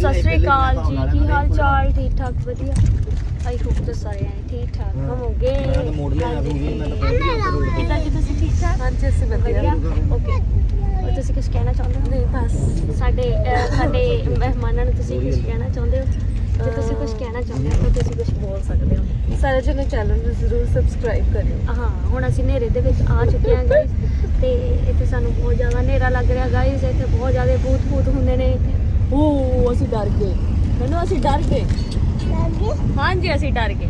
ਸਤਿ ਸ਼੍ਰੀ ਅਕਾਲ ਜੀ ਕੀ ਹਾਲ ਚਾਲ? ਠੀਕ ਠਾਕ ਵਧੀਆ। ਆਈ ਹੋਪ ਤੁਸੀਂ ਸਾਰੇ ਆਏ ਠੀਕ ਠਾਕ। ਹੋਵੋਗੇ ਮੈਂ ਤਾਂ ਮੋੜ ਲਿਆ ਵੀ ਮੈਂ ਤਾਂ ਕਿੱਦਾਂ ਜੀ ਤੁਸੀਂ ਠੀਕ ਠਾਕ? ਹਾਂਜੀ ਅਸੀਂ ਵਧੀਆ। ਓਕੇ ਔਰ ਤੁਸੀਂ ਕੁਝ ਕਹਿਣਾ ਚਾਹੁੰਦੇ ਹੋ? ਨਹੀਂ ਬਸ। ਸਾਡੇ ਅਹ, ਸਾਡੇ ਮਹਿਮਾਨਾਂ ਨੂੰ ਤੁਸੀਂ ਕੁਝ ਕਹਿਣਾ ਚਾਹੁੰਦੇ ਹੋ? ਜੇ ਤੁਸੀਂ ਕੁਝ ਕਹਿਣਾ ਚਾਹੁੰਦੇ ਹੋ ਤਾਂ ਤੁਸੀਂ ਕੁਝ ਬੋਲ ਸਕਦੇ ਹੋ। ਸਾਰੇ ਜਣੇ ਚੈਨਲ ਨੂੰ ਜ਼ਰੂਰ ਸਬਸਕ੍ਰਾਈਬ ਕਰਿਓ। ਹਾਂ ਹੁਣ ਅਸੀਂ ਹਨੇਰੇ ਦੇ ਵਿੱਚ ਆ ਚੁੱਕੇ ਹਾਂ ਗਾਇਸ ਤੇ ਇੱਥੇ ਸਾਨੂੰ ਬਹੁਤ ਜ਼ਿਆਦਾ ਹਨੇਰਾ ਲੱਗ ਰਿਹਾ ਗਾਇਸ ਇੱਥੇ ਬਹੁਤ ਜ਼ਿਆਦਾ ਭੂਤ ਭੂਤ ਹੁੰਦੇ ਨੇ। ਓ ਅਸੀਂ ਡਰ ਗਏ। ਮੈਨੂੰ ਅਸੀਂ ਡਰ ਗਏ। ਹਾਂਜੀ ਅਸੀਂ ਡਰ ਗਏ।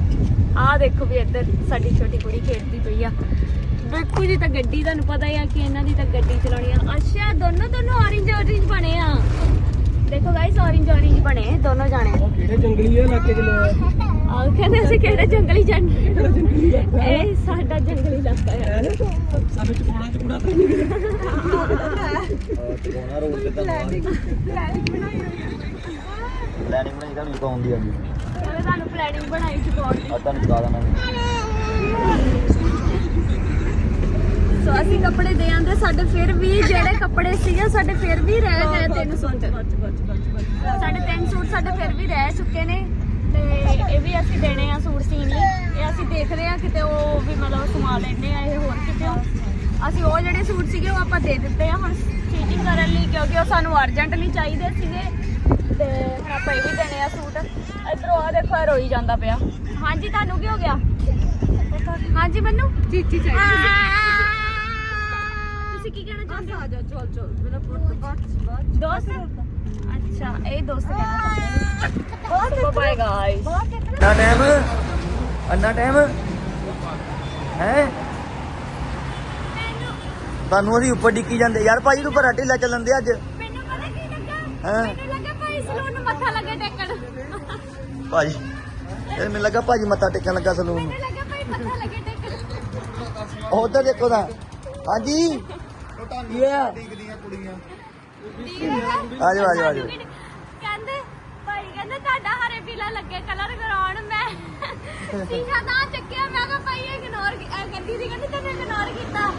ਆਹ ਦੇਖੋ ਵੀ ਇੱਧਰ ਸਾਡੀ ਛੋਟੀ ਕੁੜੀ ਖੇਡਦੀ ਪਈ ਆ। ਬਿਲਕੁਲ ਜੀ ਤਾਂ ਗੱਡੀ ਤੁਹਾਨੂੰ ਪਤਾ ਹੀ ਆ ਕਿ ਇਹਨਾਂ ਦੀ ਤਾਂ ਗੱਡੀ ਚਲਾਉਣੀ ਆ। ਅੱਛਾ ਦੋਨੋਂ ਦੋਨੋਂ orange orange ਬਣੇ ਆ। ਦੇਖੋ ਗਾਇਸ orange orange ਬਣੇ ਦੋਨੋਂ ਜਾਣੇ। ਉਹ ਕਿਹੜੇ ਜੰਗਲੀ ਇਲਾਕੇ ਚ ਲਿਆ ਆ ਕਹਿੰਦੇ ਅਸੀਂ ਕਿਹੜੇ ਜੰਗਲੀ ਜਾਣ? ਇਹ ਸਾਡਾ ਜੰਗਲੀ ਇਲਾਕਾ ਹੈ? ਸਾਨੂੰ ਚਪੋਣਾ ਚਪੜਾ ਤਾਂ ਨਹੀਂ। ਚਪੋਣਾ ਰੋਡ ਤੇ ਤਾਂ ਪਲੈਨਿੰਗ ਬਣਾਈ ਤਾਂ ਨਹੀਂ ਪਾਉਂਦੀ ਆਂਦੀ ਕਹਿੰਦੇ ਤੁਹਾਨੂੰ ਪਲੈਨਿੰਗ ਬਣਾਈ ਚੁਕਾਉਣ ਦੀ ਆ ਤੁਹਾਨੂੰ ਬਤਾ ਦੇਣਾ ਸੋ ਅਸੀਂ ਕੱਪੜੇ ਦੇ ਆਂਦੇ ਸਾਡੇ ਫਿਰ ਵੀ ਜਿਹੜੇ ਕੱਪੜੇ ਸੀਗੇ ਸਾਡੇ ਫਿਰ ਵੀ ਰਹਿ ਗਏ ਤਿੰਨ ਸੂਟ। ਸਾਡੇ ਤਿੰਨ ਸੂਟ ਸਾਡੇ ਫਿਰ ਵੀ ਰਹਿ ਚੁੱਕੇ ਨੇ ਤੇ ਇਹ ਵੀ ਅਸੀਂ ਦੇਣੇ ਆ ਸੂਟ ਸੀਨ ਲਈ ਇਹ ਅਸੀਂ ਦੇਖਦੇ ਆ ਕਿਤੇ ਉਹ ਵੀ ਮਤਲਬ ਸਮਾ ਲੈਣੇ ਆ ਇਹ ਹੋਰ ਕਿਤੇ ਅਸੀਂ ਉਹ ਜਿਹੜੇ ਸੂਟ ਸੀਗੇ ਉਹ ਆਪਾਂ ਦੇ ਦਿੱਤੇ ਆ ਹੁਣ ਸਟਿਚਿੰਗ ਕਰਨ ਲਈ ਕਿਉਂਕਿ ਉਹ ਸਾਨੂੰ ਅਰਜੈਂਟਲੀ ਚਾਹੀਦੇ ਸੀਗੇ। ਤੇ ਹੁਣ ਆਪਾਂ ਇਹ ਵੀ ਦੇਣੇ ਆ ਸੂਟ। ਇਧਰੋਂ ਆ ਦੇਖੋ ਇਹ ਰੋਈ ਜਾਂਦਾ ਪਿਆ। ਹਾਂਜੀ ਤੁਹਾਨੂੰ ਕੀ ਹੋ ਗਿਆ? ਹਾਂਜੀ ਮੈਨੂੰ? ਚੀਚੀ ਤੁਸੀਂ ਕੀ ਕਹਿਣਾ ਚਾਹੁੰਦੇ ਹੋ? ਆ ਜਾ ਚਲ ਚਲ। ਮੇਰਾ ਪੁੱਤ ਬਾਤ ਦੋਸਤ? ਅੱਛਾ ਇਹ ਦੋਸਤ ਕਹਿਣਾ ਚਾਹੁੰਦੇ ਨੇ ਬਾਏ ਗਾਇਸ ਅੰਨਾ ਟਾਈਮ ਅੰਨਾ ਟਾਈਮ ਹੈ? ਤੁਹਾਨੂੰ ਅਸੀਂ ਉੱਪਰ ਡਿੱਕੀ ਜਾਂਦੇ। ਯਾਰ ਭਾਜੀ ਤੂੰ ਭਰਾ ਢਿੱਲਾ ਚੱਲਣ ਦੇ ਅੱਜ। ਮੈਨੂੰ ਪਤਾ ਕੀ ਲੱਗਾ? ਹਾਂ। ਮੈਨੂੰ ਲੱਗਾ ਭਾਈ ਸਲੂਨ ਨੂੰ ਮੱਥਾ ਲੱਗਾ ਟੇਕਣ। ਭਾਜੀ ਇਹ ਮੈਨੂੰ ਲੱਗਾ ਭਾਜੀ ਮੱਥਾ ਟੇਕਣ ਲੱਗਾ ਸਲੂਨ ਨੂੰ। ਮੈਨੂੰ ਲੱਗਾ ਭਾਈ ਮੱਥਾ ਲੱਗਾ ਟੇਕਣ। ਉਧਰ ਦੇਖੋ ਤਾਂ ਹਾਂਜੀ? ਕੀ ਆ ਆ ਜਾਓ ਆ ਜਾਓ ਆ ਜਾਓ। ਕਹਿੰਦੇ ਭਾਈ ਕਹਿੰਦੇ ਤੁਹਾਡਾ ਹਰੇ ਪੀਲਾ ਲੱਗੇ ਕਲਰ ਕਰਾਉਣ ਮੈਂ। ਸ਼ੀਸ਼ਾ ਤਾਂ ਚੱਕਿਆ ਮੈਂ ਕਿਹਾ ਭਾਈ ਇਗਨੋਰ ਗੱਡੀ ਦੀ ਕਹਿੰਦੀ ਤੈਨੂੰ ਇਗਨੋਰ ਕੀਤਾ।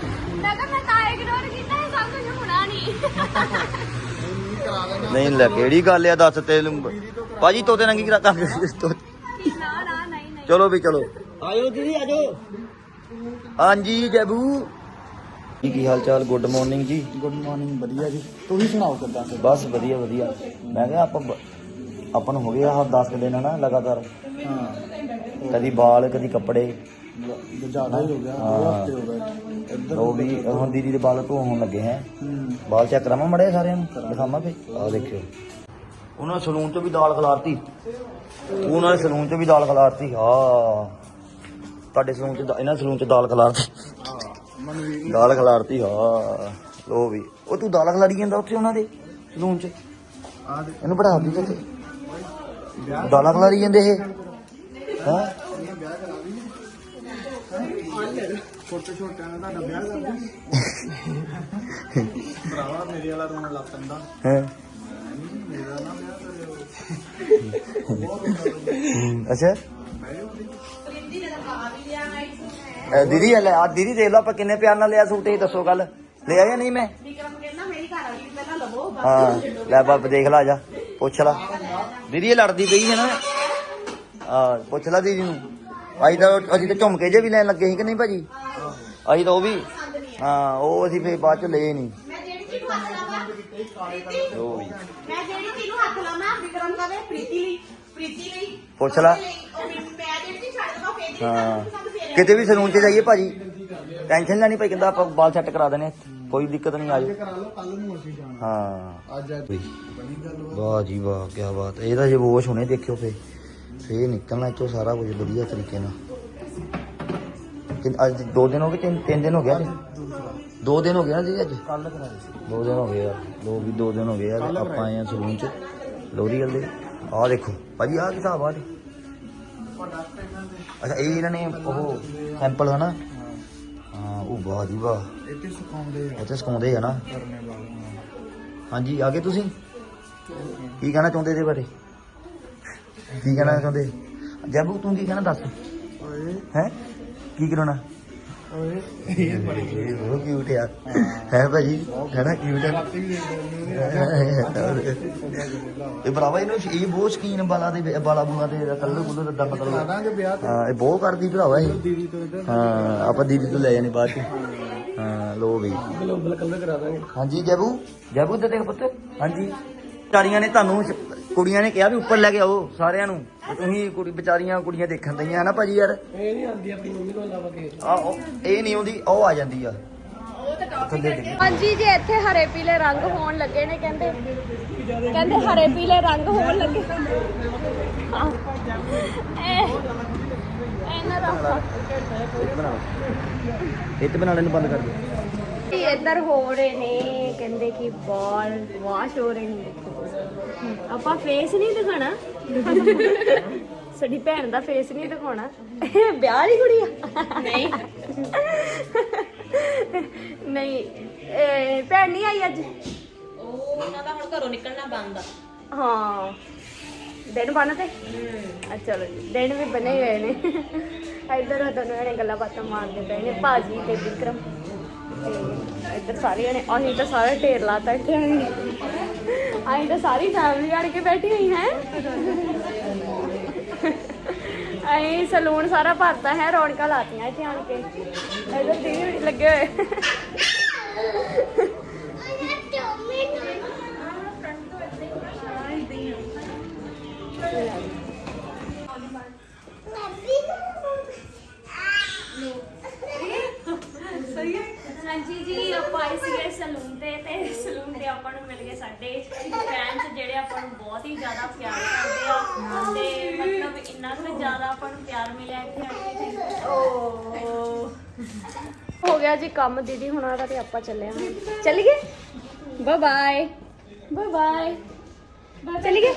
ਮੈਂ ਕਿਹਾ ਮੈਂ ਤਾਂ ਇਗਨੋਰ ਕੀਤਾ ਇਹ ਸਭ ਕੁਝ ਹੋਣਾ ਨਹੀਂ। ਨਹੀਂ ਲੈ ਕਿਹੜੀ ਗੱਲ ਆ ਦੱਸ ਤੇ ਭਾਜੀ ਤੋਤੇ ਨੰਗੀ ਕਰਾ ਤਾਂ ਨਾ ਨਾ ਨਹੀਂ ਨਹੀਂ ਚਲੋ ਵੀ ਚਲੋ। ਆਇਓ ਦੀਦੀ ਆਜੋ। ਹਾਂਜੀ ਜੈਬੂ। ਜੀ ਕੀ ਹਾਲ ਚਾਲ ਗੁੱਡ ਮਾਰਨਿੰਗ ਜੀ। ਗੁੱਡ ਮਾਰਨਿੰਗ ਵਧੀਆ ਜੀ। ਤੁਸੀਂ ਸੁਣਾਓ ਕਿੱਦਾਂ? ਬਸ ਵਧੀਆ ਵਧੀਆ। ਮੈਂ ਕਿਹਾ ਆਪਾਂ ਆਪਾਂ ਨੂੰ ਹੋ ਗਿਆ ਆਹ 10 ਦਿਨ ਨਾ ਲਗਾਤਾਰ। ਹਾਂ। ਕਦੀ ਬਾਲ ਕਦੀ ਕੱਪੜੇ। ਜ਼ਿਆਦਾ ਹੀ ਹੋ ਗਿਆ ਦੋ ਹਾਂ। ਹਫ਼ਤੇ ਹੋ ਗਏ। ਉਹ ਵੀ ਹੁਣ ਦੀਦੀ ਦੇ ਬਾਲ ਧੋਣ ਹੋਣ ਲੱਗੇ ਹੈ। ਹੂੰ। ਬਾਲ ਚੈੱਕ ਕਰਾਵਾਂ ਮੜੇ ਸਾਰਿਆਂ ਨੂੰ? ਦਿਖਾਵਾਂ ਫੇ ਆ ਦੇਖਿਓ। ਉਹਨਾਂ ਨੇ ਸਲੂਨ ਚੋਂ ਵੀ ਦਾਲ ਖਲਾਰਤੀ। ਉਹਨਾਂ ਨੇ ਸਲੂਨ ਚੋਂ ਵੀ ਦਾਲ ਖਲਾਰਤੀ। ਹਾਂ। ਤੁਹਾਡੇ ਸਲੂਨ ਚ ਦਾ- ਇਹਨਾਂ ਸਲੂਨ ਚ ਦਾਲ ਖਲਾਰਤੀ। ਮਨਵੀਰ ਦਾਲ ਖਲਾਰਤੀ ਹਾਂ। ਲੋ ਵੀ। ਉਹ ਤੂੰ ਦਾਲ ਖਲਾਰੀ ਜਾਂਦਾ ਉੱਥੇ ਉਹਨਾਂ ਦੇ ਸਲੂਨ ਚ? ਆ ਦੇ ਇਹਨੂੰ ਪੜਾ ਦਿੱਤੀ ਤੇ ਦਾਲਾਂ ਖਲਾਰੀ ਜਾਂਦੇ ਇਹ? ਹਾਂ? ਛੋਟੇ ਛੋਟਿਆਂ ਦਾ ਤੁਹਾਡਾ ਵਿਆਹ ਕਰ ਦੂੰ ਭਰਾਵਾ ਮੇਰੇ ਵਾਲਾ ਰੋਣ ਲੱਗ ਪੈਂਦਾ। ਹੈਂ? ਮੇਰਾ ਨਾ ਵਿਆਹ ਕਰਿਓ। ਅੱਛਾ? ਇਹ ਦੀਦੀ ਲੈ ਆ ਦੀਦੀ ਦੇਖ ਲਓ ਆਪਾਂ ਕਿੰਨੇ ਪਿਆਰ ਨਾਲ ਲਿਆ ਸੂਟ ਇਹ ਦੱਸੋ ਗੱਲ। ਲੈ ਆਇਆ ਨਹੀਂ ਮੈਂ? ਹਾਂ ਲੈ ਬਾਪ ਦੇਖ ਲਾ ਜਾ ਪੁੱਛ ਲਾ। ਦੀਦੀ ਇਹ ਲੜਦੀ ਪਈ ਹੈ ਨਾ। ਆ ਪੁੱਛ ਲਾ ਦੀਦੀ ਨੂੰ। ਅਸੀਂ ਤਾਂ ਅਸੀਂ ਤਾਂ ਝੁਮਕੇ ਜੇ ਵੀ ਲੈਣ ਲੱਗੇ ਸੀ ਕਿ ਨਹੀਂ ਭਾਜੀ? ਅਸੀਂ ਤਾਂ ਉਹ ਵੀ ਹਾਂ ਉਹ ਅਸੀਂ ਫੇਰ ਬਾਅਦ ਚ ਲਏ ਨਹੀਂ। ਉਹ ਵੀ ਮੈਂ ਜਿਹੜੀ ਚੀਜ਼ ਨੂੰ ਹੱਥ ਲਾਉਣਾ ਵਿਕਰਮ ਕਵੇ ਪ੍ਰੀਤੀ ਲਈ ਪ੍ਰੀਤੀ ਲਈ ਪੁੱਛ ਲਾ। ਉਹ ਵੀ ਮੈਂ ਜਿਹੜੀ ਚੀਜ਼ ਛੱਡ ਦਵਾਂ ਫੇਰ ਦੀ ਹਾਂ। ਕਿਤੇ ਵੀ ਸਲੂਨ 'ਚ ਜਾਈਏ ਭਾਜੀ। ਟੈਨਸ਼ਨ ਲੈਣੀ ਭਾਈ ਕਹਿੰਦਾ ਆਪਾਂ ਬਾਲ ਸੈੱਟ ਕਰਾ ਦੇਣੇ ਕੋਈ ਦਿੱਕਤ ਨਹੀਂ ਆਜੋ। ਕਰਾ ਲਓ ਕੱਲ ਨੂੰ ਅਸੀਂ ਜਾਣਾ ਹਾਂ। ਅੱਜ ਅੱਜ ਬੜੀ ਗੱਲ ਵਾ। ਵਾਹ ਜੀ ਵਾਹ ਕੀ ਬਾਤ। ਹੈ। ਇਹਦਾ ਜੇ ਵੋਸ਼ ਹੁਣੇ ਦੇਖਿਓ ਫੇ ਫੇ ਨਿਕਲਣਾ ਇੱਥੋਂ ਸਾਰਾ ਕੁਝ ਵਧੀਆ ਤਰੀਕੇ ਨਾਲ। ਕਿ ਅੱਜ ਦੋ ਦਿਨ ਹੋ ਗਏ ਤਿੰਨ ਤਿੰਨ ਦਿਨ ਹੋ ਗਿਆ ਜੀ ਦੋ ਦਿਨ ਹੋ ਗਏ ਨਾ ਜੀ ਅੱਜ? ਕੱਲ ਸੀ। ਦਿਨ ਹੋ ਗਏ ਆ। ਦੋ ਵੀ ਦੋ ਦਿਨ ਹੋ ਗਏ ਆ ਆਪਾਂ ਆਏ ਆ ਸਲੂਨ 'ਚ। ਲੋਰੀਅਲ ਦੇ। ਆਹ ਦੇਖੋ। ਭਾਜੀ ਆਹ ਕਿਤਾਬ ਆ ਅੱਛਾ ਇਹ ਇਹਨਾਂ ਨੇ ਉਹ ਸੈਂਪਲ ਹਨਾ? ਹਾਂ ਉਹ ਵਾਹ ਜੀ ਵਾਹ। ਇੱਥੇ ਸੁਕਾਉਂਦੇ ਆ। ਇੱਥੇ ਸਿਖਾਉਂਦੇ ਆ ਨਾ। ਕਰਨੇ। ਹਾਂਜੀ ਆ ਗਏ ਤੁਸੀਂ? ਕੀ ਕਹਿਣਾ ਚਾਹੁੰਦੇ ਇਹਦੇ ਬਾਰੇ? ਕੀ ਕਹਿਣਾ ਚਾਹੁੰਦੇ? ਜੈਬੂ ਤੂੰ ਕੀ ਕਹਿਣਾ ਦੱਸ? ਓਏ ਹੈ? ਕੀ ਕਰਾਉਣਾ? ਇਹ ਬੜੀ ਬਹੁਤ ਕਿਊਟ ਆ। ਹੈ ਭਾਜੀ? ਹੈ ਨਾ ਕਿਊਟ ਆ? ਇਹ ਭਰਾਵਾ ਇਹਨੂੰ ਇਹ ਬਹੁਤ ਸ਼ਕੀਨ ਬਾਲਾ ਦੇ ਬਾਲਾ ਬੂਲਾ ਦੇ ਕੱਲੂ ਕੁੱਲੂ ਦਾ ਮਤਲਬ ਕਰਾਂਗੇ ਵਿਆਹ ਤੇ। ਹਾਂ ਇਹ ਬਹੁਤ ਕਰਦੀ ਭਰਾਵਾ ਇਹ। ਹਾਂ ਆਪਾਂ ਦੀਦੀ ਤੋਂ ਲੈ ਜਾਣੀ ਬਾਅਦ ਚ। ਹਾਂ ਲੋ ਵੀ। ਗਲੋਬਲ ਕਲਰ ਕਰਾ ਦਾਂਗੇ। ਹਾਂਜੀ ਜੈਬੂ? ਜੈਬੂ ਤੇ ਦੇਖ ਪੁੱਤ। ਹਾਂਜੀ। ਵਿਚਾਰੀਆਂ ਨੇ ਤੁਹਾਨੂੰ ਕੁੜੀਆਂ ਨੇ ਕਿਹਾ ਵੀ ਉੱਪਰ ਲੈ ਕੇ ਆਓ ਸਾਰਿਆਂ ਨੂੰ। ਤੇ ਤੁਸੀਂ ਕੁੜੀ ਵਿਚਾਰੀਆਂ ਕੁੜੀਆਂ ਦੇਖਣ ਦਈਆਂ ਹੈ ਨਾ ਭਾਜੀ ਯਾਰ। ਇਹ ਨਹੀਂ ਆਉਂਦੀ ਆਪਣੀ ਮੰਮੀ ਤੋਂ ਇਲਾਵਾ ਕੇ। ਆ ਉਹ ਇਹ ਨਹੀਂ ਆਉਂਦੀ ਉਹ ਆ ਜਾਂਦੀ ਆ। ਥੱਲੇ ਡਿੱਗ ਹਾਂਜੀ ਜੇ ਇੱਥੇ ਹਰੇ ਪੀਲੇ ਰੰਗ ਹੋਣ ਲੱਗੇ ਨੇ ਕਹਿੰਦੇ। ਕਹਿੰਦੇ ਹਰੇ ਪੀਲੇ ਰੰਗ ਹੋਣ ਲੱਗੇ। ਆਹ, ਇਹ ਇਹਨਾਂ ਦਾ ਇਹ ਤੇ ਬਣਾ ਲੈਣ ਬੰਦ ਕਰ ਦੇ। ਇਹ ਇੱਧਰ ਹੋ ਰਹੇ ਨੇ ਕਹਿੰਦੇ ਕਿ ਬਾਲ ਵਾਸ਼ ਹੋ ਰਹੇ ਨੇ। ਆਪਾਂ ਫੇਸ ਨਹੀਂ ਦਿਖਾਣਾ ਸਾਡੀ ਭੈਣ ਦਾ ਫੇਸ ਨਹੀਂ ਦਿਖਾਉਣਾ। ਵਿਆਹ ਵਾਲੀ ਕੁੜੀ ਆ। ਨਹੀਂ। ਨਹੀਂ ਇਹ ਭੈਣ ਨਹੀਂ ਆਈ ਅੱਜ? ਉਹਨਾਂ ਦਾ ਹੁਣ ਘਰੋਂ ਨਿਕਲਣਾ ਬੰਦ ਆ। ਹਾਂ। ਦਿਨ ਬਣ ਤੇ? ਆ ਚਲੋ ਜੀ ਦਿਨ ਵੀ ਬਣੇ ਹੋਏ ਨੇ। ਇੱਧਰ ਉਹ ਦੋਨੋਂ ਜਣੇ ਗੱਲਾਂ ਬਾਤਾਂ ਮਾਰਦੇ ਪਏ ਨੇ ਭਾਜੀ ਤੇ ਵਿਕਰਮ। ਇੱਧਰ ਸਾਰੇ ਜਣੇ ਅਸੀਂ ਤਾਂ ਸਾਰੇ ਢੇਰ ਲਾਤਾ ਇੱਥੇ ਅਸੀਂ ਅਸੀਂ ਤਾਂ ਸਾਰੀ ਫੈਮਿਲੀ ਆਣ ਕੇ ਬੈਠੀ ਹੋਈ ਹੈ। ਅਸੀਂ ਸਲੂਨ ਸਾਰਾ ਭਰਤਾ ਹੈ, ਰੌਣਕਾਂ ਲਾਤੀਆਂ ਇੱਥੇ ਆਣ ਕੇ। ਇੱਧਰ ਦੀਦੀ ਲੱਗੇ ਹੋਏ। ਸਾਡੇ ਫੈਨਸ ਜਿਹੜੇ ਆਪਾਂ ਨੂੰ ਬਹੁਤ ਹੀ ਜ਼ਿਆਦਾ ਪਿਆਰ ਕਰਦੇ ਆ ਤੇ ਮਤਲਬ ਇੰਨਾ ਕੁ ਜ਼ਿਆਦਾ ਆਪਾਂ ਨੂੰ ਪਿਆਰ ਮਿਲਿਆ ਇੱਥੇ ਆ ਕੇ। ਓ ਹੋ ਗਿਆ ਜੀ ਕੰਮ ਦੀਦੀ ਹੁਣਾਂ ਦਾ ਤੇ ਆਪਾਂ ਚੱਲੇ ਹਾਂ। ਚੱਲੀਏ? ਬਾਏ ਬਾਏ ਬਾਏ ਬਾਏ ਚੱਲੀਏ?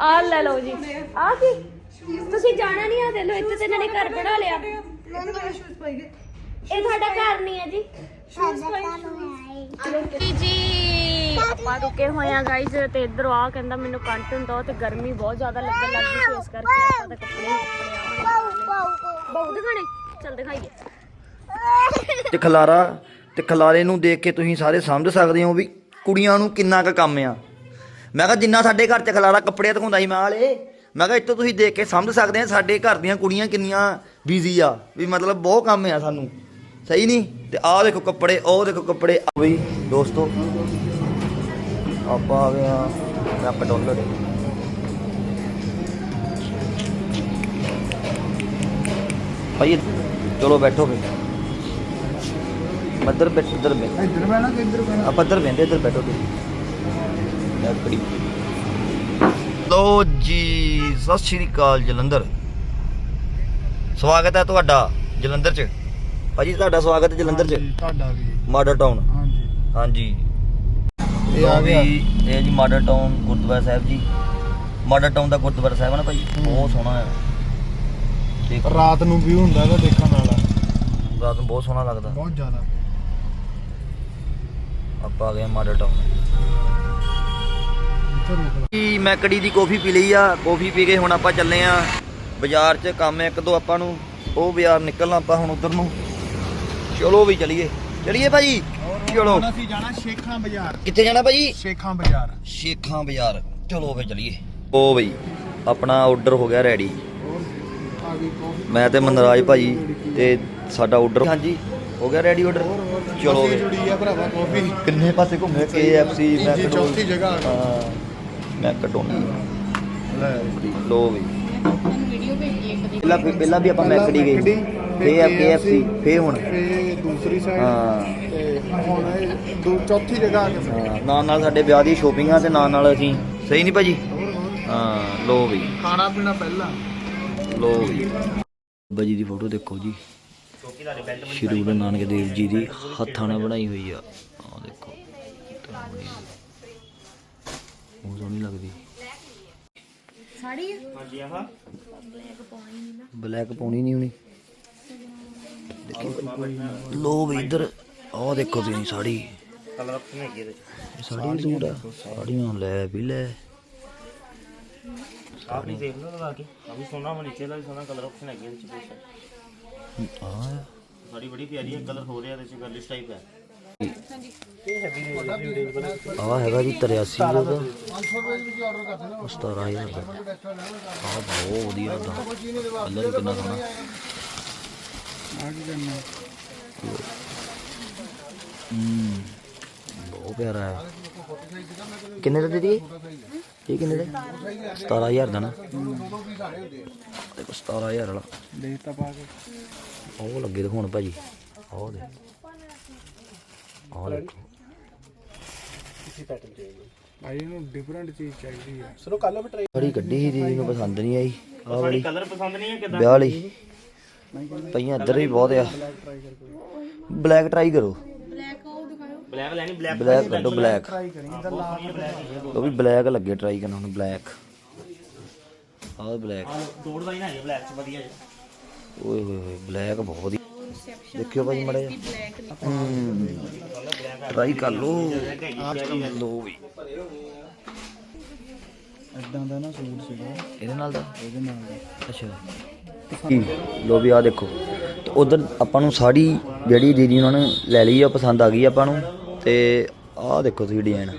ਆ ਲੈ ਲਓ ਜੀ। ਆ ਕੀ? ਤੁਸੀਂ ਜਾਣਾ ਨਹੀਂ ਆ ਦੇ ਲਓ ਇੱਥੇ ਤੇ ਇਹਨਾਂ ਨੇ ਘਰ ਬਣਾ ਲਿਆ। ਇਹ ਤੁਹਾਡਾ ਘਰ ਨਹੀਂ ਹੈ ਜੀ? ਜੀ ਜੀ। ਆਪਾਂ ਰੁਕੇ ਹੋਏ ਆ ਗਾਈਜ਼ ਤੇ ਇਧਰੋਂ ਆ ਕਹਿੰਦਾ ਮੈਨੂੰ ਕੰਟੈਂਟ ਦੋ ਤੇ ਗਰਮੀ ਬਹੁਤ ਜ਼ਿਆਦਾ ਲੱਗਣ ਲੱਗ ਗਈ ਇਸ ਕਰਕੇ ਆਪਾਂ ਤਾਂ ਕੱਪੜੇ ਬਹੁਤ ਦਿਖਾਣੇ, ਚੱਲ ਦਿਖਾਈਏ। ਤੇ ਖਲਾਰਾ, ਤੇ ਖਲਾਰੇ ਨੂੰ ਦੇਖ ਕੇ ਤੁਸੀਂ ਸਾਰੇ ਸਮਝ ਸਕਦੇ ਹੋ ਵੀ ਕੁੜੀਆਂ ਨੂੰ ਕਿੰਨਾ ਕੁ ਕੰਮ ਆ। ਮੈਂ ਕਿਹਾ ਜਿੰਨਾ ਸਾਡੇ ਘਰ 'ਚ ਖਲਾਰਾ ਕੱਪੜੇ ਧੋਂਦਾ ਸੀ, ਮੈਂ ਮੈਂ ਕਿਹਾ ਇੱਥੋਂ ਤੁਸੀਂ ਦੇਖ ਕੇ ਸਮਝ ਸਕਦੇ ਆ ਸਾਡੇ ਘਰ ਦੀਆਂ ਕੁੜੀਆਂ ਕਿੰਨੀਆਂ ਬਿਜ਼ੀ ਆ, ਵੀ ਮਤਲਬ ਬਹੁਤ ਕੰਮ ਆ ਸਾਨੂੰ। ਸਹੀ ਨਹੀਂ ਤੇ ਆਹ ਦੇਖੋ ਕੱਪੜੇ, ਉਹ ਦੇਖੋ ਕੱਪੜੇ। ਆ ਬਈ, ਦੋਸਤੋ ਆਪਾਂ ਆ ਗਏ ਆ ਮੈਂ ਪਟੋਲਰ ਭਾਈ ਚਲੋ ਬੈਠੋ ਬਈ ਮੱਦਰ ਬੈਠ ਇੱਧਰ ਬੈਠ ਇੱਧਰ ਬਹਿਣਾ ਕਿ ਇੱਧਰ ਬਹਿਣਾ? ਆਪਾਂ ਇੱਧਰ ਬੈਠੇ ਇੱਧਰ ਬੈਠੋ ਤੁਸੀਂ। ਲੱਕੜੀ ਲੋ ਜੀ ਸਤਿ ਸ਼੍ਰੀ ਅਕਾਲ ਜਲੰਧਰ। ਸਵਾਗਤ ਹੈ ਤੁਹਾਡਾ ਜਲੰਧਰ ਚ। ਭਾਜੀ ਤੁਹਾਡਾ ਸਵਾਗਤ ਹੈ ਜਲੰਧਰ ਚ। ਤੁਹਾਡਾ ਵੀ। Model town. ਹਾਂਜੀ। ਹਾਂਜੀ। ਇਹ ਆ ਵੀ। ਇਹ ਜੀ ਮਾਡਲ ਟਾਊਨ ਗੁਰਦੁਆਰਾ ਸਾਹਿਬ ਜੀ। ਮਾਡਲ ਟਾਊਨ ਦਾ ਗੁਰਦੁਆਰਾ ਸਾਹਿਬ ਹੈ ਨਾ ਭਾਈ ਬਹੁਤ ਸੋਹਣਾ ਹੈ। ਦੇਖੋ ਰਾਤ ਨੂੰ ਵੀ ਹੁੰਦਾ ਇਹਦਾ ਦੇਖਣ ਵਾਲਾ ਰਾਤ ਨੂੰ ਬਹੁਤ ਸੋਹਣਾ ਲੱਗਦਾ। ਬਹੁਤ ਜ਼ਿਆਦਾ। ਆਪਾਂ ਆ ਗਏ ਮਾਡਲ ਟਾਊਨ। ਜੀ ਮੈਂ ਕੜੀ ਦੀ ਕੌਫੀ ਪੀ ਲਈ ਆ। ਕੌਫੀ ਪੀ ਕੇ ਹੁਣ ਆਪਾਂ ਚੱਲੇ ਆ ਬਾਜ਼ਾਰ 'ਚ ਕੰਮ ਇੱਕ ਦੋ ਆਪਾਂ ਨੂੰ। ਉਹ ਬਾਜ਼ਾਰ ਨਿਕਲਣਾ ਆਪਾਂ ਹੁਣ ਉਧਰ ਨੂੰ। ਚਲੋ ਵੀ ਚਲੀਏ। ਚਲੀਏ ਭਾਜੀ ਚਲੋ ਹੁਣ ਅਸੀਂ ਜਾਣਾ ਸ਼ੇਖਾਂ ਬਾਜ਼ਾਰ। ਕਿੱਥੇ ਜਾਣਾ ਭਾਜੀ? ਸ਼ੇਖਾਂ ਬਾਜ਼ਾਰ। ਸ਼ੇਖਾਂ ਬਾਜ਼ਾਰ। ਚਲੋ ਫੇ ਚਲੀਏ। ਉਹ ਬਈ ਆਪਣਾ ਆਰਡਰ ਹੋ ਗਿਆ ਰੈਡੀ ਮੈਂ ਤੇ ਮਨਰਾਜ ਭਾਜੀ ਤੇ ਸਾਡਾ ਆਰਡਰ ਹਾਂਜੀ ਹੋ ਗਿਆ ਰੈਡੀ ਆਰਡਰ ਚਲੋ ਵੇ ਜੁੜੀ ਆ ਭਰਾਵਾ ਕਾਫੀ ਕਿੰਨੇ ਪਾਸੇ ਘੁੰਮੇ KFC ਤੀਜੀ ਚੌਥੀ ਜਗ੍ਹਾ ਆ। ਮੈਂ ਕਟੋਨੀ ਲੈ। ਲੋ ਵੀ ਪਹਿਲਾਂ ਪਹਿਲਾਂ ਵੀ ਆਪਾਂ ਮੈਕਡੀ ਗਏ। ਫੇ ਫਿਰ KFC ਫੇ ਹੁਣ। ਤੇ ਦੂਸਰੀ ਸਾਈਡ ਹਾਂ। ਤੇ ਹੁਣ ਇਹ ਦੂ ਚੌਥੀ ਜਗ੍ਹਾ ਆ ਕੇ। ਹਾਂ, ਨਾਲ ਨਾਲ ਸਾਡੇ ਵਿਆਹ ਦੀ ਸ਼ੋਪਿੰਗਾਂ ਤੇ ਨਾਲ ਨਾਲ ਅਸੀਂ ਸਹੀ ਨਹੀਂ ਭਾਜੀ? ਹਾਂ ਲੋ ਵੀ। ਖਾਣਾ ਪੀਣਾ ਪਹਿਲਾਂ। ਲੋ ਵੀ। ਬਾਬਾ ਜੀ ਦੀ ਫੋਟੋ ਦੇਖੋ ਜੀ। ਸ਼੍ਰੀ ਗੁਰੂ ਨਾਨਕ ਦੇਵ ਜੀ ਦੀ ਹੱਥਾਂ ਨਾਲ ਬਣਾਈ ਹੋਈ ਆ। ਆ ਦੇਖੋ ਬਹੁਤ ਸੋਹਣੀ ਲੱਗਦੀ। ਸਾੜੀ ਬਲੈਕ ਪਾਉਣੀ ਨਹੀਂ ਹੋਣੀ। ਲੋ ਵੀ ਇਧਰ ਆਹ ਦੇਖੋ ਤੁਸੀਂ ਸਾੜੀ। ਕਲਰ ਆਪਣਾ ਹੈਗੇ ਇਹਦੇ ਸਾੜੀ ਸੂਟ ਆ। ਸਾੜੀਆਂ ਲੈ ਵੀ ਲੈ। ਆਪ ਦੇਖ ਲਓ ਲਗਾ ਕੇ। ਆ ਸੋਨਾ ਵਾਲੀ ਚੇਲਾ ਵੀ ਸੋਨਾ ਕਲਰ ਆਪਸ਼ਨ ਹੈਗੇ ਇਹਦੇ ਚ ਬਹੁਤ ਆ। ਸਾੜੀ ਬੜੀ ਪਿਆਰੀ ਹੈ ਕਲਰ ਹੋ ਰਿਹਾ ਇਹਦੇ ਚ ਗਰਲਿਸ਼ ਟਾਈਪ ਹੈ ਆ ਹੈਗਾ ਜੀ 83 ਦਾ। 17000 ਦਾ ਆ ਬਹੁਤ ਵਧੀਆ ਦਾ ਕਲਰ ਕਿੰਨਾ ਸੋਹਣਾ। ਹੂੰ। ਬਹੁਤ ਪਿਆਰਾ ਹੈ। ਕਿੰਨੇ ਦਾ ਦੀਦੀ ਇਹ ਕਿੰਨੇ ਦਾ? 17000 ਦਾ ਨਾ। ਦੇਖੋ 17000 ਵਾਲਾ। ਦੇਖਤਾ ਪਾ ਕੇ। ਉਹ ਲੱਗੇ ਦਿਖਾਉਣ ਭਾਜੀ। ਆਹ ਦੇ ਆਹ ਦੇਖੋ। ਭਾਈ ਇਹਨੂੰ ਡਿਫਰੈਂਟ ਚੀਜ਼ ਚਾਹੀਦੀ ਹੈ। ਸਰ ਕੱਲ ਵੀ ਟਰਾਈ ਬੜੀ ਕੱਢੀ ਸੀ ਦੀਦੀ ਨੂੰ ਪਸੰਦ ਨਹੀਂ ਆਈ। ਆਹ ਵਾਲੀ। ਕਲਰ ਪਸੰਦ ਨਹੀਂ ਹੈ ਕਿਦਾਂ? ਵਿਆਹ ਲਈ ਪਈਆਂ ਇੱਧਰ ਵੀ ਬਹੁਤ ਆ। ਬਲੈਕ ਟਰਾਈ ਕਰੋ। ਬਲੈਕ ਲੈਣੀ ਬਲੈਕ ਬਲੈਕ ਕੱਢੋ ਬਲੈਕ ਉਹ ਵੀ ਬਲੈਕ ਲੱਗੇ ਟਰਾਈ ਕਰਨਾ ਹੁਣ ਬਲੈਕ ਆਹ ਬਲੈਕ ਤੋੜ ਦਾ ਹੀ ਨਾ ਹੈ ਬਲੈਕ ਚ ਵਧੀਆ ਜੀ ਓਏ ਹੋਏ ਹੋਏ ਬਲੈਕ ਬਹੁਤ ਵਧੀਆ ਦੇਖਿਓ ਭਾਜੀ ਮੜੇ ਟਰਾਈ ਕਰ ਲੋ ਲੋ ਵੀ। ਇਦਾਂ ਦਾ ਨਾ ਸੂਟ ਸੀਗਾ। ਇਹਦੇ ਨਾਲ ਦਾ? ਇਹਦੇ ਨਾਲ ਦਾ। ਅੱਛਾ। ਲੋ ਵੀ ਆ ਦੇਖੋ। ਤੇ ਉਧਰ ਆਪਾਂ ਨੂੰ ਸਾੜੀ ਜਿਹੜੀ ਦੀਦੀ ਉਹਨਾਂ ਨੇ ਲੈ ਲਈ ਆ, ਪਸੰਦ ਆ ਗਈ ਆਪਾਂ ਨੂੰ। ਤੇ ਆਹ ਦੇਖੋ ਤੁਸੀਂ ਡਿਜ਼ਾਈਨ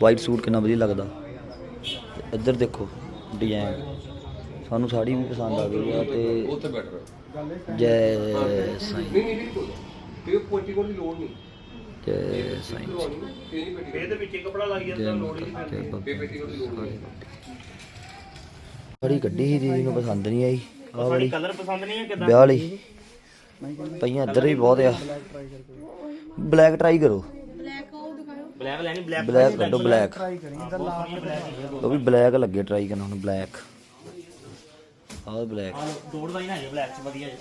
ਵਾਈਟ ਸੂਟ ਕਿੰਨਾ ਵਧੀਆ ਲੱਗਦਾ। ਇੱਧਰ ਦੇਖੋ ਡਿਜ਼ਾਈਨ ਸਾਨੂੰ ਸਾੜੀ ਵੀ ਪਸੰਦ ਆ ਗਈ ਆ ਤੇ ਜੈ ਸਾਈਂ। ਜੈ ਸਾਈਂ। ਇਹਦੇ ਵਿੱਚ ਕਪੜਾ ਲੱਗ ਜਾਂਦਾ ਲੋੜ ਹੀ ਮਾਤਾ ਜੈ ਬਾਬਾ ਬੜੀ ਗੱਡੀ ਸੀ ਦੀਦੀ ਨੂੰ ਪਸੰਦ ਨਹੀਂ ਆਈ। ਆਹ ਵਾਲੀ। ਕਲਰ ਪਸੰਦ ਨਹੀਂ ਹੈ ਕਿਦਾਂ? ਵਿਆਹ ਲਈ ਪਈਆਂ ਇੱਧਰ ਵੀ ਬਹੁਤ ਆ। ਬਲੈਕ ਟਰਾਈ ਕਰੋ। ਬਲੈਕ ਲੈਣੀ ਬਲੈਕ ਬਲੈਕ ਕੱਢੋ ਬਲੈਕ। ਟਰਾਈ ਕਰੀ ਇਹਦਾ ਲਾਸਟ ਉਹ ਵੀ ਬਲੈਕ ਲੱਗੇ ਟਰਾਈ ਕਰਨਾ ਹੁਣ ਬਲੈਕ। ਆਹ ਬਲੈਕ। ਤੋੜ ਦਾ ਹੀ ਨਾ ਹੈ ਬਲੈਕ ਚ ਵਧੀਆ ਜੀ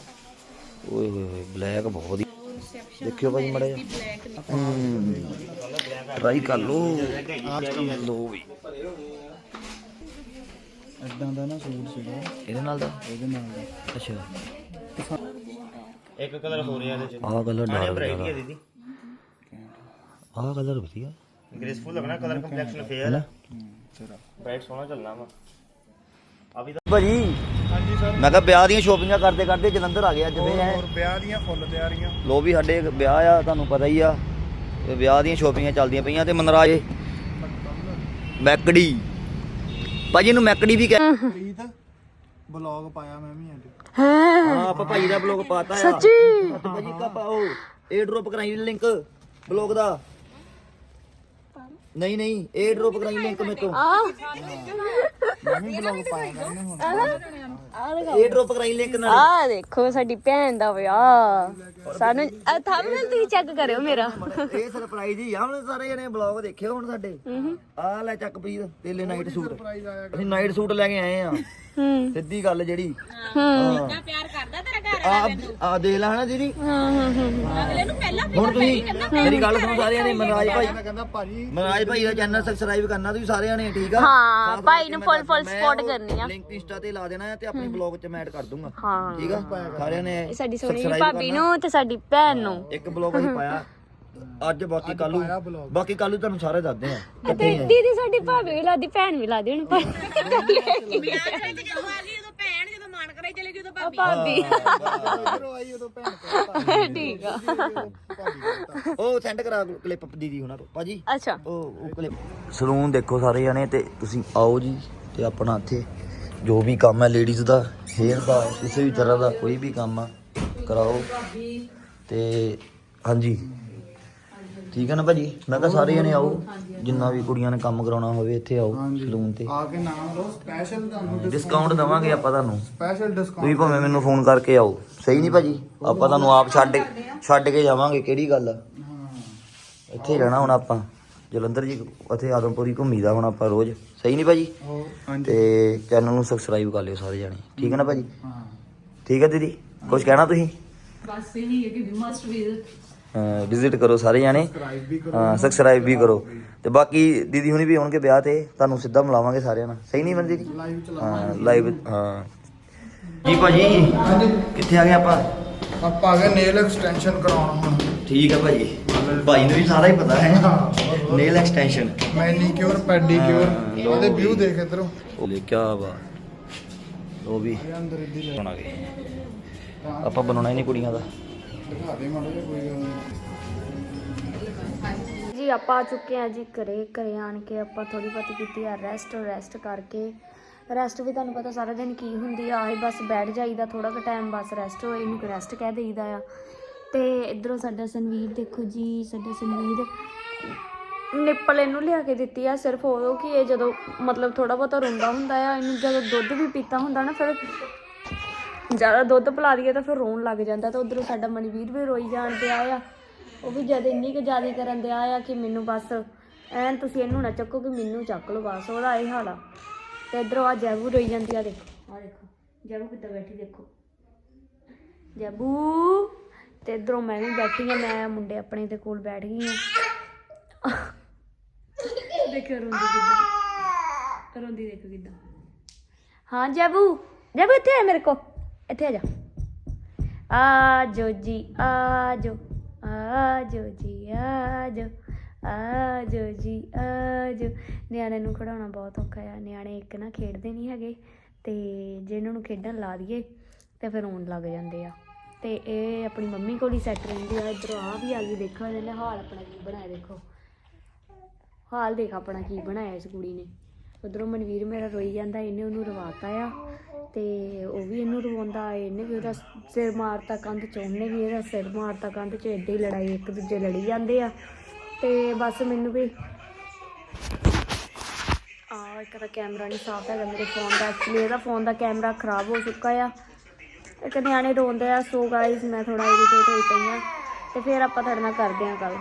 ਓਏ ਹੋਏ ਹੋਏ ਬਲੈਕ ਬਹੁਤ ਵਧੀਆ ਦੇਖਿਓ ਭਾਈ ਮੜੇ ਟਰਾਈ ਕਰ ਲੋ ਲੋ ਵੀ। ਇਦਾਂ ਦਾ ਨਾ ਸੂਟ ਸੀਗਾ। ਇਹਦੇ ਨਾਲ ਦਾ? ਇਹਦੇ ਨਾਲ ਦਾ। ਅੱਛਾ। ਇੱਕ ਕਲਰ ਹੋ ਰਿਹਾ ਇਹਦੇ ਚ। ਆਹ ਕਲਰ ਡਾਰਕ ਵੈਰਾਈਟੀ ਹੈ ਦੀਦੀ। ਆਹ ਕਲਰ ਵਧੀਆ। ਗ੍ਰੇਸਫੁਲ ਲੱਗਣਾ ਕਲਰ ਕੰਪਲੈਕਸ਼ਨ ਫੇਅਰ ਹੈ ਬ੍ਰਾਈਟ ਸੋਹਣਾ ਚੱਲਣਾ ਵਾ। ਵੀ ਭਾਜੀ ਹਾਂਜੀ ਸਰ ਮੈਂ ਕਿਹਾ ਵਿਆਹ ਦੀਆਂ ਸ਼ੋਪਿੰਗਾਂ ਕਰਦੇ ਕਰਦੇ ਜਲੰਧਰ ਆ ਗਏ ਅੱਜ ਵੇ ਹੋਰ ਵਿਆਹ ਦੀਆਂ ਫੁੱਲ ਤਿਆਰੀਆਂ। ਲੋ ਵੀ ਸਾਡੇ ਵਿਆਹ ਆ ਤੁਹਾਨੂੰ ਪਤਾ ਹੀ ਆ। ਤੇ ਵਿਆਹ ਦੀਆਂ ਸ਼ੋਪਿੰਗਾਂ ਚੱਲਦੀਆਂ ਪਈਆਂ ਤੇ ਮਨਰਾਜ ਮੈਕੜੀ। ਭਾਜੀ ਨੂੰ ਮੈਕੜੀ ਵੀ ਕਹਿ ਪ੍ਰੀਤ ਬਲੌਗ ਪਾਇਆ ਮੈਂ ਵੀ ਅੱਜ। ਹਾਂ। ਆਪਾਂ ਭਾਈ ਦਾ ਬਲੌਗ ਪਾਤਾ ਆ। ਸੱਚੀ? ਭਾਜੀ ਕਾ ਪਾਓ ਏ ਡ੍ਰੌਪ ਕਰਾਈ ਲਿੰਕ ਬਲੌਗ ਦਾ। ਨਹੀਂ ਨਹੀਂ ਏ ਡ੍ਰੌਪ ਕਰਾਈ ਲਿੰਕ ਮੇਰੇ ਤੋਂ ਮੈਂ ਵੀ ਬਲੌਗ ਪਾਇਆ ਕਰਨੇ ਹੁਣ। ਏ ਡ੍ਰੌਪ ਕਰਾਈ ਲਿੰਕ ਨਾਲ। ਆ ਦੇਖੋ ਸਾਡੀ ਭੈਣ ਦਾ ਵਿਆਹ। ਸਾਨੂੰ ਥੰਬਨੇਲ ਤੁਸੀਂ ਚੈੱਕ ਕਰਿਓ ਮੇਰਾ। ਇਹ ਸਰਪ੍ਰਾਈਜ਼ ਹੀ ਆ ਹੁਣ ਸਾਰੇ ਜਣੇ ਬਲੌਗ ਦੇਖਿਓ ਹੁਣ ਸਾਡੇ। ਆ ਲੈ ਚੱਕ ਪ੍ਰੀਤ ਤੇਲੇ ਨਾਈਟ ਸੂਟ ਅਸੀਂ ਨਾਈਟ ਸੂਟ ਲੈ ਕੇ ਆਏ ਆ। ਹੂੰ। ਸਿੱਧੀ ਗੱਲ ਜਿਹੜੀ। ਹੂੰ। ਪਿਆਰ ਕਰਦਾ ਤੇਰਾ ਘਰ ਆ ਆ ਦੇਖ ਲੈ ਹਨਾ ਦੀਦੀ। ਹਾਂ ਹਾਂ ਹਾਂ ਅਗਲੇ ਨੂੰ ਪਹਿਲਾਂ ਹੁਣ ਤੁਸੀਂ ਮੇਰੀ ਗੱਲ ਸੁਣੋ ਸਾਰਿਆਂ ਨੇ ਮਨਰਾਜ ਭਾਈ। ਮੈਂ ਕਹਿੰਦਾ ਭਾਜੀ। ਮਨਰਾਜ ਭਾਈ ਦਾ ਚੈਨਲ ਸਬਸਕ੍ਰਾਈਬ ਕਰਨਾ ਤੁਸੀਂ ਸਾਰਿਆਂ ਨੇ ਠੀਕ ਆ? ਹਾਂ, ਭਾਈ ਨੂੰ ਮੈਂ support ਉਹ ਕਰਨੀ ਆ। ਲਿੰਕ ਇੰਸਟਾ ਤੇ ਲਾ ਦੇਣਾ ਤੇ ਆਪਣੀ ਬਲੌਗ 'ਚ ਮੈਂ ਐਡ ਕਰ ਦੂੰਗਾ। ਹਾਂ। ਠੀਕ ਆ? ਸਾਰਿਆਂ ਨੇ ਸਾਡੀ ਸੋਹਣੀ ਭਾਬੀ। ਨੂੰ ਤੇ ਸਾਡੀ ਭੈਣ ਨੂੰ। ਇੱਕ ਬਲੌਗ ਅਸੀਂ ਪਾਇਆ। ਅੱਜ ਬਾਕੀ ਕੱਲੂ vlog। ਬਾਕੀ ਕੱਲੂ ਤੁਹਾਨੂੰ ਸਾਰੇ ਦੱਸਦੇ ਆ ਤੇ ਦੀਦੀ ਸਾਡੀ ਭਾਬੀ ਵੀ ਲਾਦੀ ਭੈਣ ਵੀ ਲਾਦੀ ਹੁਣ ਭਾਬੀ ਜਦੋਂ ਆ ਗਈ ਉਦੋਂ ਭੈਣ ਜਦੋਂ ਮਾਨ ਕਰਾਈ ਚਲੇ ਗਈ ਉਦੋਂ ਭਾਬੀ। ਭਾਬੀ। ਉਧਰੋਂ ਆਈ ਉਦੋਂ ਭੈਣ ਕੋਲ ਠੀਕ ਆ। ਉਹ ਸੈਂਡ ਕਰਾ ਕਲਿੱਪ ਦੀਦੀ ਹੁਣਾਂ ਤੋਂ ਭਾਜੀ। ਅੱਛਾ। ਉਹ ਉਹ ਕਲਿੱਪ ਸਲੂਨ ਦੇਖੋ ਸਾਰੇ ਜਣੇ ਤੇ ਤੁਸੀਂ ਆਓ ਜੀ ਤੇ ਆਪਣਾ ਇੱਥੇ ਜੋ ਵੀ ਕੰਮ ਹੈ ਲੇਡੀਜ਼ ਦਾ ਹੇਅਰ ਦਾ ਕਿਸੇ ਵੀ ਤਰ੍ਹਾਂ ਦਾ ਕੋਈ ਵੀ ਕੰਮ ਆ ਕਰਾਓ। ਤੇ ਹਾਂਜੀ। ਠੀਕ ਹੈ ਨਾ ਭਾਜੀ? ਮੈਂ ਕਿਹਾ ਸਾਰੇ ਜਣੇ ਆਓ ਜਿੰਨਾ ਵੀ ਕੁੜੀਆਂ ਨੇ ਕੰਮ ਕਰਾਉਣਾ ਹੋਵੇ ਇੱਥੇ ਆਓ ਸਲੂਨ ਤੇ। ਆ ਕੇ ਨਾਮ ਲਓ ਸਪੈਸ਼ਲ ਤੁਹਾਨੂੰ ਡਿਸਕਾਊਂਟ ਦਵਾਂਗੇ ਆਪਾਂ ਤੁਹਾਨੂੰ। ਸਪੈਸ਼ਲ ਡਿਸਕਾਊਂਟ ਤੁਸੀਂ ਭਾਵੇਂ ਮੈਨੂੰ ਫੋਨ ਕਰਕੇ ਆਓ। ਸਹੀ ਨਹੀਂ ਭਾਜੀ? ਆਪਾਂ ਤੁਹਾਨੂੰ ਆਪ ਛੱਡ ਛੱਡ ਕੇ ਜਾਵਾਂਗੇ ਕਿਹੜੀ ਗੱਲ ਆ? ਇੱਥੇ ਹੀ ਰਹਿਣਾ ਹੁਣ ਆਪਾਂ। ਜਲੰਧਰ ਜੀ ਉੱਥੇ ਆਦਮਪੁਰੀ ਘੁੰਮੀਦਾ ਹੁਣ ਆਪਾਂ ਰੋਜ਼। ਸਹੀ ਨਹੀਂ ਭਾਜੀ? ਉਹ ਹਾਂਜੀ। ਤੇ ਚੈਨਲ ਨੂੰ ਸਬਸਕ੍ਰਾਈਬ ਕਰ ਲਿਓ ਸਾਰੇ ਜਾਣੇ। ਠੀਕ ਹੈ ਨਾ ਭਾਜੀ? ਹਾਂ। ਠੀਕ ਹੈ ਦੀਦੀ? ਕੁਝ ਕਹਿਣਾ ਤੁਸੀਂ? ਬਸ ਇਹੀ ਹੈ ਕਿ ਵੀ ਮਸਟ ਵਿਜ਼ਿਟ ਵਿਜ਼ਿਟ ਕਰੋ ਸਾਰੇ ਜਾਣੇ। ਸਬਸਕ੍ਰਾਈਬ ਵੀ ਕਰੋ ਹਾਂ ਸਬਸਕ੍ਰਾਈਬ ਵੀ ਕਰੋ। ਤੇ ਬਾਕੀ ਦੀਦੀ ਹੁਣੀ ਵੀ ਆਉਣਗੇ ਵਿਆਹ ਤੇ ਤੁਹਾਨੂੰ ਸਿੱਧਾ ਮਿਲਾਵਾਂਗੇ ਸਾਰਿਆਂ ਨਾਲ। ਸਹੀ ਨਹੀਂ ਬੰਦੀ ਜੀ? ਹਾਂ ਲਾਈਵ ਹਾਂ। ਜੀ ਭਾਜੀ ਕਿੱਥੇ ਆ ਗਏ ਆਪਾਂ? ਆਪਾਂ ਆ ਗਏ ਨੇਲ ਐਕਸਟੈਂਸ਼ਨ ਕਰਾਉਣ ਹੁਣ। ਠੀਕ ਹੈ ਭਾਜੀ। ਭਾਈ ਨੂੰ ਵੀ ਸਾਰਾ ਹੀ ਪਤਾ ਹੈ। ਨੇਲ ਐਕਸਟੈਂਸ਼ਨ ਮੈਨੀਕਿਉਰ ਪੈਡੀਕਿਉਰ ਉਹਦੇ ਵਿਊ ਦੇਖ ਇਧਰੋਂ। ਲੈ ਕੀ ਬਾਤ। ਉਹ ਵੀ। ਬਣਾ ਗਏ ਆਪਾਂ ਬਣਾਉਣਾ ਹੀ ਨਹੀਂ ਕੁੜੀਆਂ ਦਾ। ਦਿਖਾ ਦੇ ਮਾੜਾ ਜਿਹਾ ਕੋਈ ਗੱਲ ਨਹੀਂ। ਜੀ, ਆਪਾਂ ਆ ਚੁੱਕੇ ਆ ਜੀ ਘਰੇ ਘਰੇ ਆਣ ਕੇ ਆਪਾਂ ਥੋੜੀ ਬਹੁਤੀ ਕੀਤੀ ਆ ਰੈਸਟ ਰੈਸਟ ਕਰਕੇ। ਰੈਸਟ ਵੀ ਤੁਹਾਨੂੰ ਪਤਾ ਸਾਰਾ ਦਿਨ ਕੀ ਹੁੰਦੀ ਆ, ਆਹੀ ਬਸ ਬੈਠ ਜਾਈਦਾ ਥੋੜਾ ਕੁ ਟਾਈਮ ਬਸ ਰੈਸਟ ਹੋਏ, ਇਹਨੂੰ ਰੈਸਟ ਕਹਿ ਦੇਈਦਾ ਆ। ਤੇ ਇਧਰੋਂ ਸਾਡਾ ਸੰਵੀਰ, ਦੇਖੋ ਜੀ, ਸਾਡਾ ਸੰਵੀਰ। ਨਿੱਪਲ ਇਹਨੂੰ ਲਿਆ ਕੇ ਦਿੱਤੀ ਆ, ਸਿਰਫ ਉਹ ਕਿ ਇਹ ਜਦੋਂ ਮਤਲਬ ਥੋੜਾ ਬਹੁਤਾ ਰੋਂਦਾ ਹੁੰਦਾ ਆ, ਇਹਨੂੰ ਜਦੋਂ ਦੁੱਧ ਵੀ ਪੀਤਾ ਹੁੰਦਾ ਨਾ, ਫਿਰ ਜ਼ਿਆਦਾ ਦੁੱਧ ਪਿਲਾ ਦਈਏ ਤਾਂ ਫਿਰ ਰੋਣ ਲੱਗ ਜਾਂਦਾ ਤਾਂ ਉਧਰੋਂ ਸਾਡਾ ਮਨਵੀਰ ਵੀ ਰੋਈ ਜਾਣ ਤੇ ਆਇਆ। ਉਹ ਵੀ ਜਦ ਇੰਨੀ ਕੁ ਜ਼ਿਆਦਾ ਕਰਨ ਦਿਆ ਆਇਆ ਕਿ ਮੈਨੂੰ ਬਸ ਐਨ ਤੁਸੀਂ ਇਹਨੂੰ ਨਾ ਚੱਕੋ ਕਿ ਮੈਨੂੰ ਚੱਕ ਲਓ ਬਸ, ਉਹਦਾ ਇਹ ਹਾਲ ਆ। ਤੇ ਇਧਰੋਂ ਆ ਜੈਬੂ ਰੋਈ ਜਾਂਦੀ ਆ ਦੇਖੋ। ਆ ਦੇਖੋ, ਜੈਬੂ ਕਿੱਦਾਂ ਬੈਠੀ ਦੇਖੋ। ਜੈਬੂ, ਤੇ ਇਧਰੋਂ ਮੈਂ ਵੀ ਬੈਠੀ ਆ, ਮੈਂ ਮੁੰਡੇ ਆਪਣੇ ਦੇ ਕੋਲ ਬੈਠ ਗਈ ਆ। ਦੇਖੋ ਰੋਂਦੀ ਕਿੱਦਾਂ। ਰੋਂਦੀ ਦੇਖੋ ਕਿੱਦਾਂ। ਹਾਂ ਜੈਬੂ ਜੈਬੂ ਇੱਥੇ ਆ ਮੇਰੇ ਕੋਲ। ਇੱਥੇ ਆ ਜਾ। ਆ ਜੋ ਜੀ, ਆ ਜੋ ਆ ਜੋ ਜੀ, ਆ ਜੋ ਆ ਜੋ ਜੀ, ਆ ਜੋ ਨਿਆਣੇ ਨੂੰ ਖੜਾਉਣਾ ਬਹੁਤ ਔਖਾ ਆ। ਨਿਆਣੇ ਇੱਕ ਨਾ ਖੇਡਦੇ ਨਹੀਂ ਹੈਗੇ ਤੇ ਜੇ ਇਹਨਾਂ ਨੂੰ ਖੇਡਣ ਲਾ ਦਈਏ ਤੇ ਫਿਰ ਰੋਣ ਲੱਗ ਜਾਂਦੇ ਆ। ਤੇ ਇਹ ਆਪਣੀ ਮੰਮੀ ਕੋਲ ਹੀ ਸੈੱਟ ਰਹਿੰਦੀ ਆ। ਇਧਰੋਂ ਆ ਵੀ ਆ ਗਈ, ਦੇਖੋ ਇਹਨੇ ਹਾਲ ਆਪਣਾ ਕੀ ਬਣਾਇਆ, ਦੇਖੋ। ਹਾਲ ਦੇਖ ਆਪਣਾ ਕੀ ਬਣਾਇਆ ਇਸ ਕੁੜੀ ਨੇ। ਉਧਰੋਂ ਮਨਵੀਰ ਮੇਰਾ ਰੋਈ ਜਾਂਦਾ, ਇਹਨੇ ਉਹਨੂੰ ਰਵਾਤਾ ਆ ਤੇ ਉਹ ਵੀ ਇਹਨੂੰ ਰਵਾਉਂਦਾ, ਇਹਨੇ ਵੀ ਉਹਦਾ ਸਿਰ ਮਾਰਤਾ ਕੰਧ ਚ, ਉਹਨੇ ਵੀ ਇਹਦਾ ਸਿਰ ਮਾਰਤਾ ਕੰਧ ਚ, ਏਡੀ ਲੜਾਈ ਇੱਕ ਦੂਜੇ ਲੜੀ ਜਾਂਦੇ ਆ ਤੇ ਬਸ ਮੈਨੂੰ ਵੀ ਆ, ਇੱਕ ਤਾਂ ਕੈਮਰਾ ਨਹੀਂ ਸਾਫ਼ ਹੈਗਾ ਮੇਰੇ ਫੋਨ ਦਾ, ਐਕਚੁਅਲੀ ਇਹਦਾ ਫੋਨ ਦਾ ਕੈਮਰਾ ਖਰਾਬ ਹੋ ਚੁੱਕਾ ਆ। ਇੱਕ ਨਿਆਣੇ ਰੋਂਦੇ ਆ, ਸੋ ਗਾਇਸ ਮੈਂ ਥੋੜਾ ਇਰੀਟੇਟ ਹੋਈ ਪਈ ਆ ਤੇ ਫਿਰ ਆਪਾਂ ਤੁਹਾਡੇ ਨਾਲ ਕਰਦੇ ਆ ਗੱਲ।